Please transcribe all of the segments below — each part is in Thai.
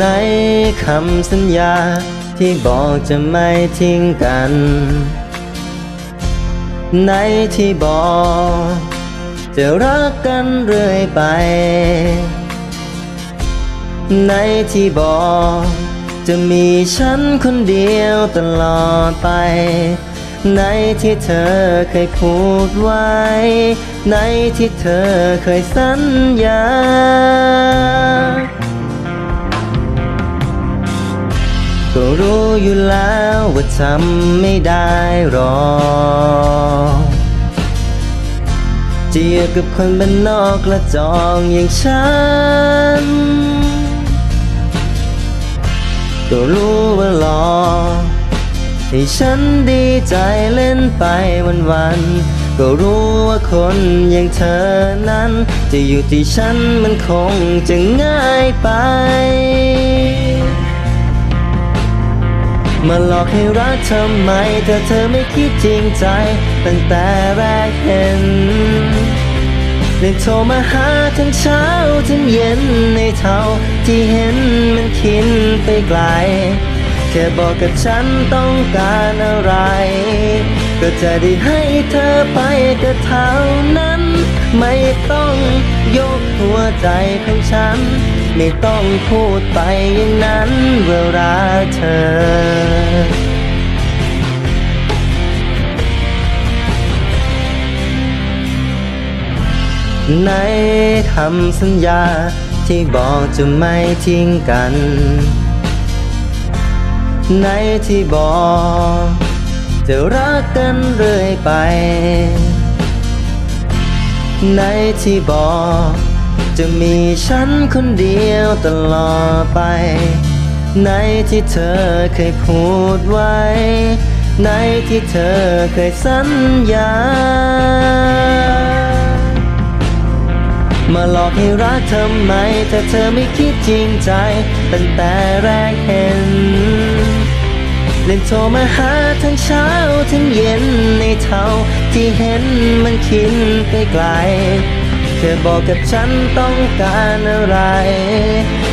ในคำสัญญาที่บอกจะไม่ทิ้งกัน ในที่บอก จะรักกันเรื่อยไป ในที่บอก จะมีฉันคนเดียวตลอดไป ในที่เธอเคยพูดไว้ ในที่เธอเคยสัญญา ก็รู้อยู่แล้วว่าทำไม่ได้หรอกเจะอยู่กับคนบ้านนอกและจองอย่างฉัน ก็รู้ว่าหลอกให้ฉันดีใจเล่นไปวันๆก็รู้ว่าคนอย่างเธอนั้น จะอยู่ที่ฉันมันคงจะง่ายไป มาหลอกให้รักทำไมถ้าเธอไม่คิดจริงใจ ตั้งแต่แรกเห็นเลยโทรมาหาทั้งเช้าทั้งเย็นในเท่าที่เห็นมันคิดไปไกล แค่บอกกับฉันต้องการอะไร ก็จะได้ให้เธอไปก็เท่านั้น ไม่ต้องยกหัวใจของฉัน ไม่ต้องพูดไปอย่างนั้นเว่าเธอในคำสัญญาที่บอกจะไม่ทิ้งกัน ในที่บอกจะรักกันเรื่อยไป ในที่บอก จะมีฉันคนเดียวตลอดไป ในที่เธอเคยพูดไว้ ในที่เธอเคยสัญญา มาหลอกให้รักทำไมถ้าเธอไม่คิดจริงใจ ตั้งแต่แรกเห็น เล่นโทรมาหาทั้งเช้าทั้งเย็นในเท่าที่เห็นมันคิดไปไกล ธอบอกกับฉันต้องการอะไร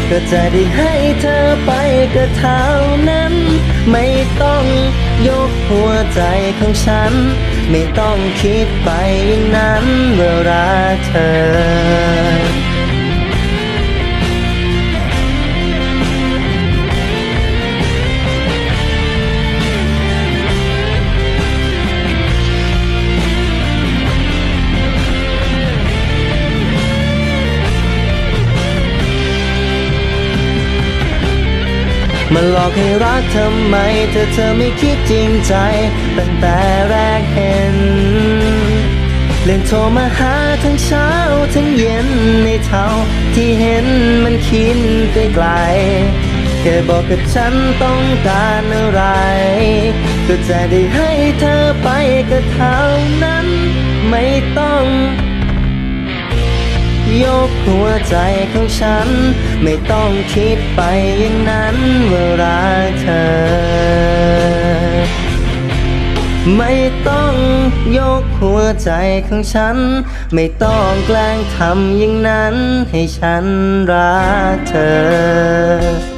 ก็จะได้ให้เธอไปก็เท่านั้น ไม่ต้องยกหัวใจของฉัน ไม่ต้องคิดไปอย่างนั้นว่าเธอ มาหลอกให้รักทำไมถ้าเธอไม่คิดจริงใจ ตั้งแต่แรกเห็น เล่นโทรมาหาทั้งเช้าทั้งเย็นในเท่าที่เห็นมันคิดไปไกลแค่บอกกับฉันต้องการอะไรก็จะได้ให้เธอไปก็เท่านั้น ไม่ต้อง ยกหัวใจของฉัน ไม่ต้องคิดไปอย่างนั้นว่ารักเธอ ไม่ต้องยกหัวใจของฉัน ไม่ต้องแกล้งทำอย่างนั้นให้ฉันรักเธอ